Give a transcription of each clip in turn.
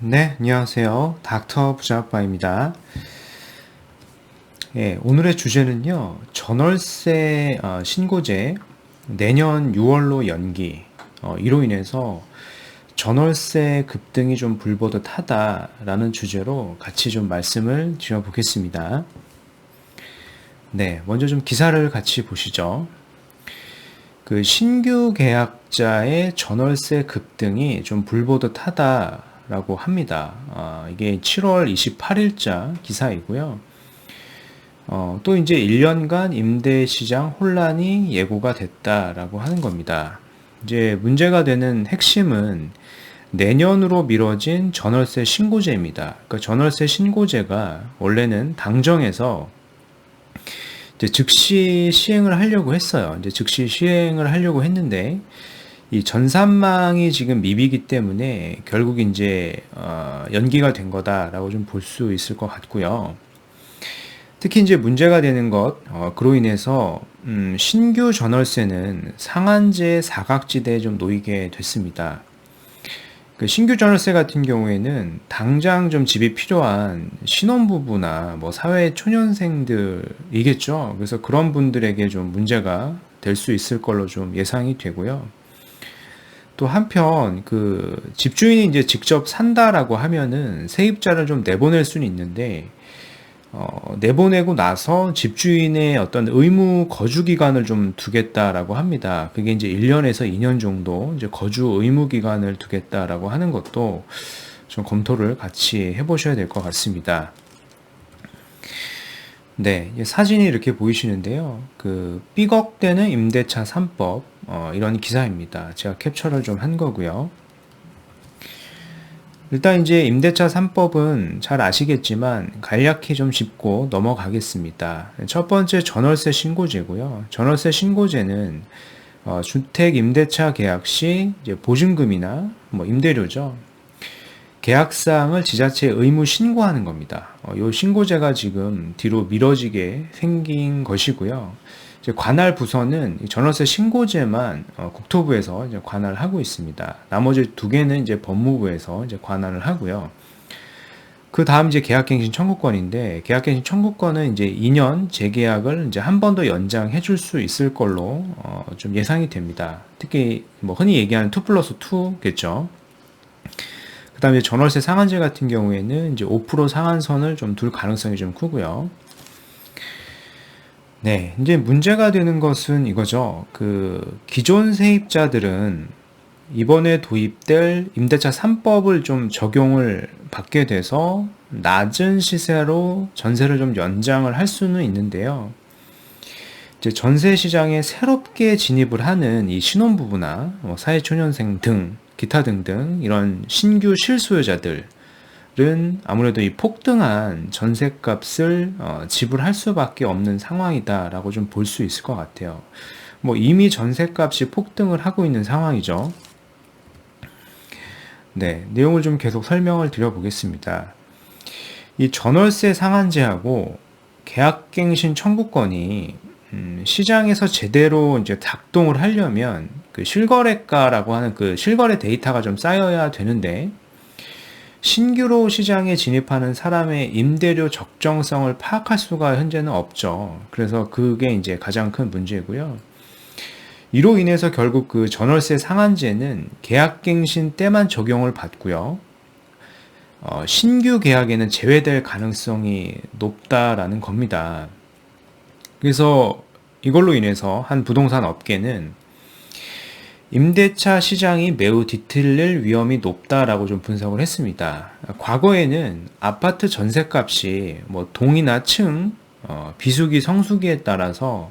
네, 안녕하세요. 닥터 부자아빠입니다. 예, 오늘의 주제는요, 전월세 어, 신고제 내년 6월로 연기, 어, 이로 인해서 전월세 급등이 좀 불보듯하다라는 주제로 같이 좀 말씀을 드려 보겠습니다. 네, 먼저 좀 기사를 같이 보시죠. 그 신규 계약자의 전월세 급등이 좀 불보듯하다 라고 합니다. 아, 이게 7월 28일자 기사이고요. 어, 또 이제 1년간 임대 시장 혼란이 예고가 됐다라고 하는 겁니다. 이제 문제가 되는 핵심은 내년으로 미뤄진 전월세 신고제입니다. 그러니까 전월세 신고제가 원래는 당정에서 즉시 시행을 하려고 했어요. 이제 즉시 시행을 하려고 했는데 이 전산망이 지금 미비기 때문에 결국 이제 어, 연기가 된 거다라고 좀 볼 수 있을 것 같고요. 특히 이제 문제가 되는 것, 어, 그로 인해서 음, 신규 전월세는 상한제 사각지대에 좀 놓이게 됐습니다. 그 신규 전월세 같은 경우에는 당장 좀 집이 필요한 신혼부부나 뭐 사회 초년생들이겠죠. 그래서 그런 분들에게 좀 문제가 될 수 있을 걸로 좀 예상이 되고요. 또 한편 그 집주인이 이제 직접 산다라고 하면은 세입자를 좀 내보낼 수는 있는데 어, 내보내고 나서 집주인의 어떤 의무 거주 기간을 좀 두겠다라고 합니다. 그게 이제 1년에서 2년 정도 이제 거주 의무 기간을 두겠다라고 하는 것도 좀 검토를 같이 해보셔야 될 것 같습니다. 네, 사진이 이렇게 보이시는데요. 그 삐걱대는 임대차 3법 어, 이런 기사입니다. 제가 캡처를 좀 한 거고요. 일단 이제 임대차 3법은 잘 아시겠지만 간략히 좀 짚고 넘어가겠습니다. 첫 번째 전월세 신고제고요. 전월세 신고제는 어, 주택 임대차 계약 시 보증금이나 뭐 임대료죠. 계약사항을 지자체에 의무 신고하는 겁니다. 어, 이 신고제가 지금 뒤로 미뤄지게 생긴 것이고요. 관할 부서는 전월세 신고제만 어, 국토부에서 이제 관할을 하고 있습니다. 나머지 두 개는 이제 법무부에서 이제 관할을 하고요. 그 다음 이제 계약갱신 청구권인데 계약갱신 청구권은 이제 2년 재계약을 이제 한 번 더 연장해 줄 수 있을 걸로 어, 좀 예상이 됩니다. 특히 뭐 흔히 얘기하는 2 플러스 2겠죠. 그 다음에 전월세 상한제 같은 경우에는 이제 5% 상한선을 좀 둘 가능성이 좀 크고요. 네, 이제 문제가 되는 것은 이거죠. 그 기존 세입자들은 이번에 도입될 임대차 3법을 좀 적용을 받게 돼서 낮은 시세로 전세를 좀 연장을 할 수는 있는데요. 이제 전세 시장에 새롭게 진입을 하는 이 신혼부부나 뭐 사회초년생 등 기타 등등 이런 신규 실소유자들 은 아무래도 이 폭등한 전셋값을 어, 지불할 수밖에 없는 상황이다라고 좀 볼 수 있을 것 같아요. 뭐 이미 전셋값이 폭등을 하고 있는 상황이죠. 네, 내용을 좀 계속 설명을 드려보겠습니다. 이 전월세 상한제하고 계약갱신 청구권이 음, 시장에서 제대로 이제 작동을 하려면 그 실거래가라고 하는 그 실거래 데이터가 좀 쌓여야 되는데 신규로 시장에 진입하는 사람의 임대료 적정성을 파악할 수가 현재는 없죠. 그래서 그게 이제 가장 큰 문제고요. 이로 인해서 결국 그 전월세 상한제는 계약갱신 때만 적용을 받고요. 어, 신규 계약에는 제외될 가능성이 높다라는 겁니다. 그래서 이걸로 인해서 한 부동산 업계는 임대차 시장이 매우 뒤틀릴 위험이 높다라고 좀 분석을 했습니다. 과거에는 아파트 전세값이 뭐 동이나 층, 어, 비수기, 성수기에 따라서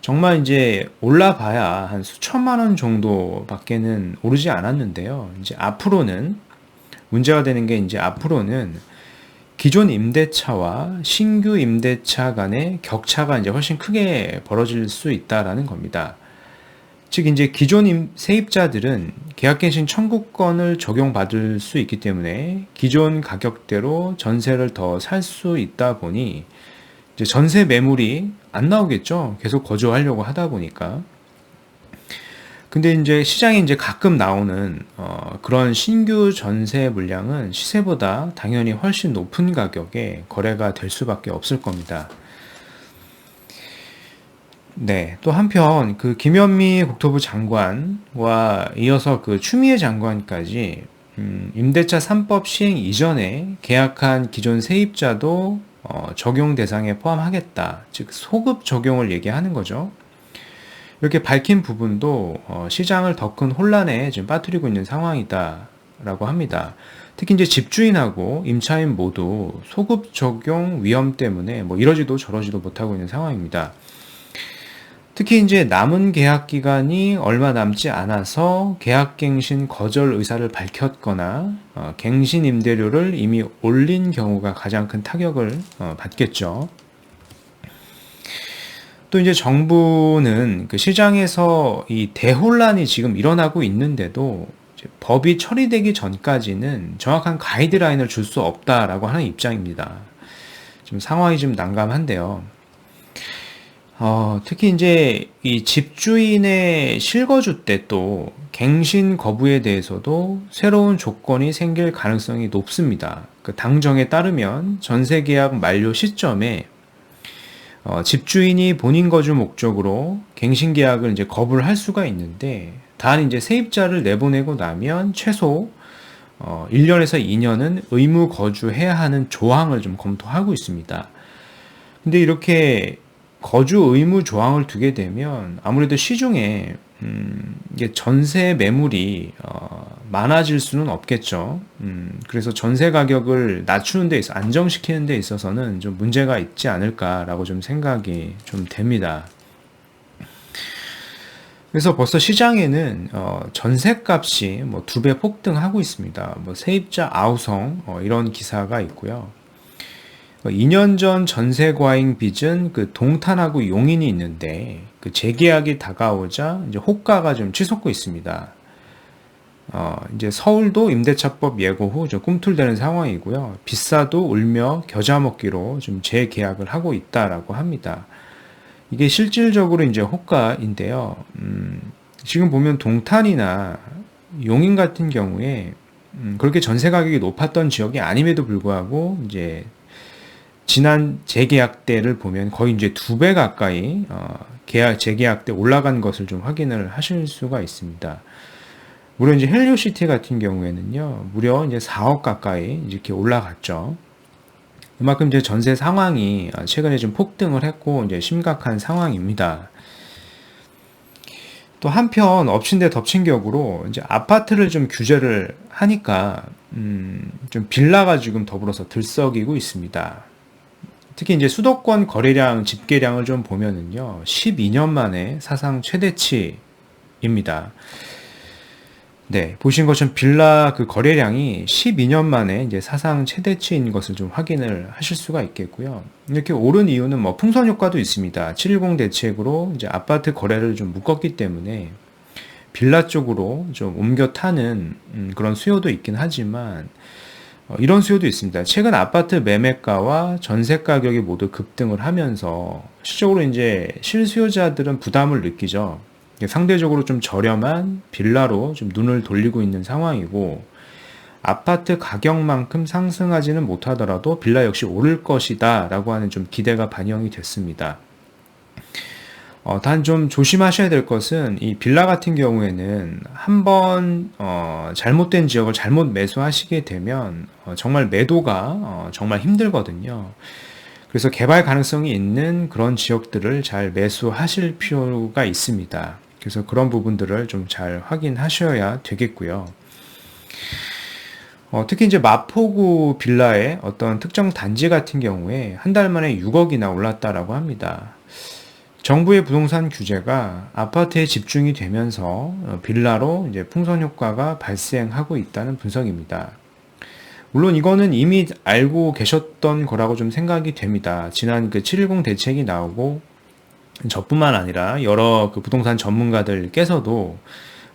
정말 이제 올라봐야 한 수천만 원 정도밖에는 오르지 않았는데요. 이제 앞으로는 문제가 되는 게 이제 앞으로는 기존 임대차와 신규 임대차 간의 격차가 이제 훨씬 크게 벌어질 수 있다라는 겁니다. 즉 이제 기존 세입자들은 계약갱신 청구권을 적용받을 수 있기 때문에 기존 가격대로 전세를 더 살 수 있다 보니 이제 전세 매물이 안 나오겠죠. 계속 거주하려고 하다 보니까. 근데 이제 시장에 이제 가끔 나오는 어, 그런 신규 전세 물량은 시세보다 당연히 훨씬 높은 가격에 거래가 될 수밖에 없을 겁니다. 네, 또 한편 그 김현미 국토부 장관과 이어서 그 추미애 장관까지 음, 임대차 3법 시행 이전에 계약한 기존 세입자도 어, 적용 대상에 포함하겠다. 즉 소급 적용을 얘기하는 거죠. 이렇게 밝힌 부분도 어, 시장을 더 큰 혼란에 지금 빠뜨리고 있는 상황이다라고 합니다. 특히 이제 집주인하고 임차인 모두 소급 적용 위험 때문에 뭐 이러지도 저러지도 못하고 있는 상황입니다. 특히 이제 남은 계약 기간이 얼마 남지 않아서 계약갱신 거절 의사를 밝혔거나 어, 갱신 임대료를 이미 올린 경우가 가장 큰 타격을 어, 받겠죠. 또 이제 정부는 그 시장에서 이 대혼란이 지금 일어나고 있는데도 법이 처리되기 전까지는 정확한 가이드라인을 줄 수 없다라고 하는 입장입니다. 지금 상황이 좀 난감한데요. 어, 특히 이제 이 집주인의 실거주 때 또 갱신 거부에 대해서도 새로운 조건이 생길 가능성이 높습니다. 그 당정에 따르면 전세 계약 만료 시점에 어, 집주인이 본인 거주 목적으로 갱신 계약을 이제 거부를 할 수가 있는데 단 이제 세입자를 내보내고 나면 최소 어, 1년에서 2년은 의무 거주해야 하는 조항을 좀 검토하고 있습니다. 근데 이렇게 거주 의무 조항을 두게 되면 아무래도 시중에 음, 이게 전세 매물이 어, 많아질 수는 없겠죠. 음, 그래서 전세 가격을 낮추는 데 있어 안정시키는 데 있어서는 좀 문제가 있지 않을까라고 좀 생각이 좀 됩니다. 그래서 벌써 시장에는 어, 전세값이 뭐 두 배 폭등하고 있습니다. 뭐 세입자 아우성 어, 이런 기사가 있고요. 2년 전 전세 과잉 빚은 그 동탄하고 용인이 있는데 그 재계약이 다가오자 이제 호가가 좀 치솟고 있습니다. 어, 이제 서울도 임대차법 예고 후 좀 꿈틀대는 상황이고요. 비싸도 울며 겨자 먹기로 좀 재계약을 하고 있다라고 합니다. 이게 실질적으로 이제 호가인데요. 음, 지금 보면 동탄이나 용인 같은 경우에 음, 그렇게 전세 가격이 높았던 지역이 아님에도 불구하고 이제 지난 재계약 때를 보면 거의 이제 두 배 가까이 어, 계약 재계약 때 올라간 것을 좀 확인을 하실 수가 있습니다. 물론 이제 헬리오시티 같은 경우에는요, 무려 이제 4억 가까이 이렇게 올라갔죠. 그만큼 이제 전세 상황이 최근에 좀 폭등을 했고 이제 심각한 상황입니다. 또 한편 엎친 데 덮친 격으로 이제 아파트를 좀 규제를 하니까 음, 좀 빌라가 지금 더불어서 들썩이고 있습니다. 특히 이제 수도권 거래량 집계량을 좀 보면은요, 12년 만에 사상 최대치입니다. 네, 보신 것처럼 빌라 그 거래량이 12년 만에 이제 사상 최대치인 것을 좀 확인을 하실 수가 있겠고요. 이렇게 오른 이유는 뭐 풍선 효과도 있습니다. 710 대책으로 이제 아파트 거래를 좀 묶었기 때문에 빌라 쪽으로 좀 옮겨 타는 음, 그런 수요도 있긴 하지만 어, 이런 수요도 있습니다. 최근 아파트 매매가와 전세 가격이 모두 급등을 하면서 실적으로 이제 실수요자들은 부담을 느끼죠. 상대적으로 좀 저렴한 빌라로 좀 눈을 돌리고 있는 상황이고 아파트 가격만큼 상승하지는 못하더라도 빌라 역시 오를 것이다 라고 하는 좀 기대가 반영이 됐습니다. 어, 단 좀 조심하셔야 될 것은 이 빌라 같은 경우에는 한번 어, 잘못된 지역을 잘못 매수하시게 되면 어, 정말 매도가 어, 정말 힘들거든요. 그래서 개발 가능성이 있는 그런 지역들을 잘 매수하실 필요가 있습니다. 그래서 그런 부분들을 좀 잘 확인하셔야 되겠고요. 어, 특히 이제 마포구 빌라의 어떤 특정 단지 같은 경우에 한 달 만에 6억이나 올랐다라고 합니다. 정부의 부동산 규제가 아파트에 집중이 되면서 어, 빌라로 이제 풍선 효과가 발생하고 있다는 분석입니다. 물론 이거는 이미 알고 계셨던 거라고 좀 생각이 됩니다. 지난 그 710 대책이 나오고 저뿐만 아니라 여러 그 부동산 전문가들께서도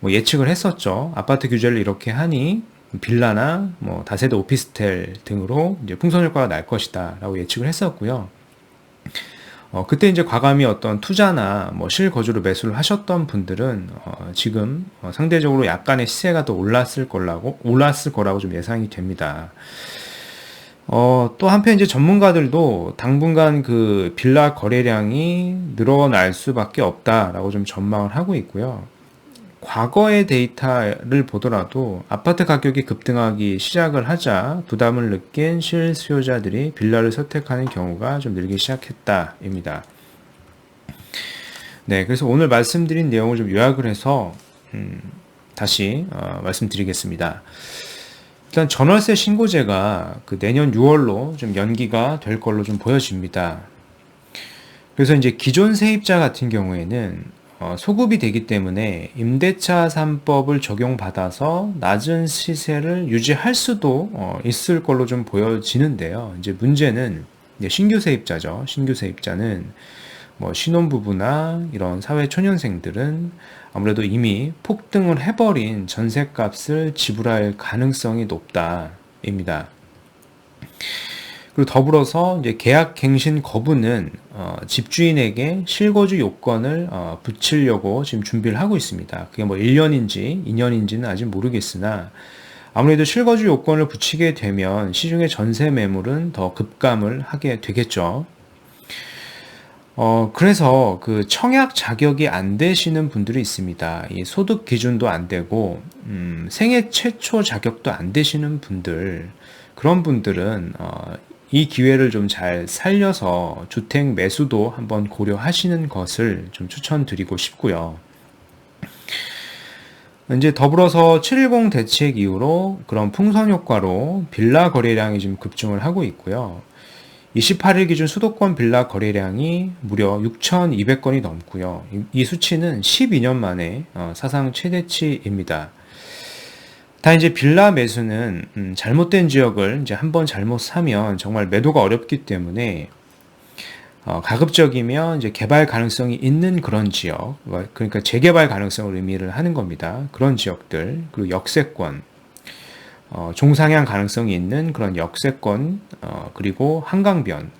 뭐 예측을 했었죠. 아파트 규제를 이렇게 하니 빌라나 뭐 다세대 오피스텔 등으로 이제 풍선 효과가 날 것이다라고 예측을 했었고요. 어, 그때 이제 과감히 어떤 투자나 뭐 실거주로 매수를 하셨던 분들은 어, 지금 어, 상대적으로 약간의 시세가 더 올랐을 거라고 올랐을 거라고 좀 예상이 됩니다. 어, 또 한편 이제 전문가들도 당분간 그 빌라 거래량이 늘어날 수밖에 없다라고 좀 전망을 하고 있고요. 과거의 데이터를 보더라도 아파트 가격이 급등하기 시작을 하자 부담을 느낀 실수요자들이 빌라를 선택하는 경우가 좀 늘기 시작했다입니다. 네, 그래서 오늘 말씀드린 내용을 좀 요약을 해서 음, 다시 어, 말씀드리겠습니다. 일단 전월세 신고제가 그 내년 6월로 좀 연기가 될 걸로 좀 보여집니다. 그래서 이제 기존 세입자 같은 경우에는 어, 소급이 되기 때문에 임대차 3법을 적용받아서 낮은 시세를 유지할 수도 어, 있을 걸로 좀 보여지는데요. 이제 문제는 신규 세입자죠. 신규 세입자는 뭐 신혼부부나 이런 사회 초년생들은 아무래도 이미 폭등을 해버린 전세값을 지불할 가능성이 높다입니다. 그리고 더불어서 이제 계약 갱신 거부는 어, 집주인에게 실거주 요건을 어, 붙이려고 지금 준비를 하고 있습니다. 그게 뭐 1년인지 2년인지는 아직 모르겠으나 아무래도 실거주 요건을 붙이게 되면 시중의 전세 매물은 더 급감을 하게 되겠죠. 어, 그래서 그 청약 자격이 안 되시는 분들이 있습니다. 이 소득 기준도 안 되고, 음, 생애 최초 자격도 안 되시는 분들, 그런 분들은, 어, 이 기회를 좀 잘 살려서 주택 매수도 한번 고려하시는 것을 좀 추천드리고 싶고요. 이제 더불어서 710 대책 이후로 그런 풍선 효과로 빌라 거래량이 지금 급증을 하고 있고요. 28일 기준 수도권 빌라 거래량이 무려 6,200건이 넘고요. 이 수치는 12년 만에 어, 사상 최대치입니다. 다 이제 빌라 매수는 음, 잘못된 지역을 이제 한번 잘못 사면 정말 매도가 어렵기 때문에 어, 가급적이면 이제 개발 가능성이 있는 그런 지역, 뭐, 그러니까 재개발 가능성을 의미를 하는 겁니다. 그런 지역들 그리고 역세권, 어, 종상향 가능성이 있는 그런 역세권, 어, 그리고 한강변,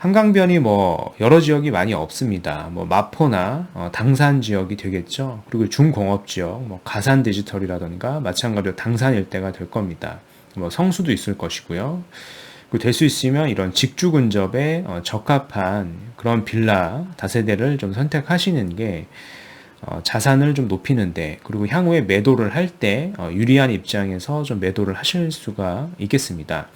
한강변이 뭐 여러 지역이 많이 없습니다. 뭐 마포나 어, 당산 지역이 되겠죠. 그리고 중공업 지역, 뭐 가산 디지털이라던가 마찬가지로 당산 일대가 될 겁니다. 뭐 성수도 있을 것이고요. 될 수 있으면 이런 직주 근접에 어, 적합한 그런 빌라 다세대를 좀 선택하시는 게 어, 자산을 좀 높이는데 그리고 향후에 매도를 할때 어, 유리한 입장에서 좀 매도를 하실 수가 있겠습니다.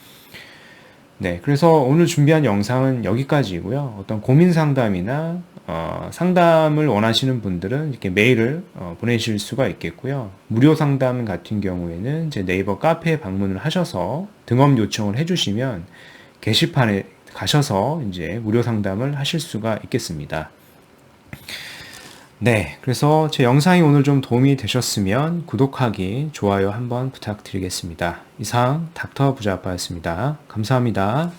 네, 그래서 오늘 준비한 영상은 여기까지이고요. 어떤 고민 상담이나 어, 상담을 원하시는 분들은 이렇게 메일을 어, 보내실 수가 있겠고요. 무료 상담 같은 경우에는 제 네이버 카페에 방문을 하셔서 등업 요청을 해주시면 게시판에 가셔서 이제 무료 상담을 하실 수가 있겠습니다. 네, 그래서 제 영상이 오늘 좀 도움이 되셨으면 구독하기, 좋아요 한번 부탁드리겠습니다. 이상 닥터 부자아빠였습니다. 감사합니다.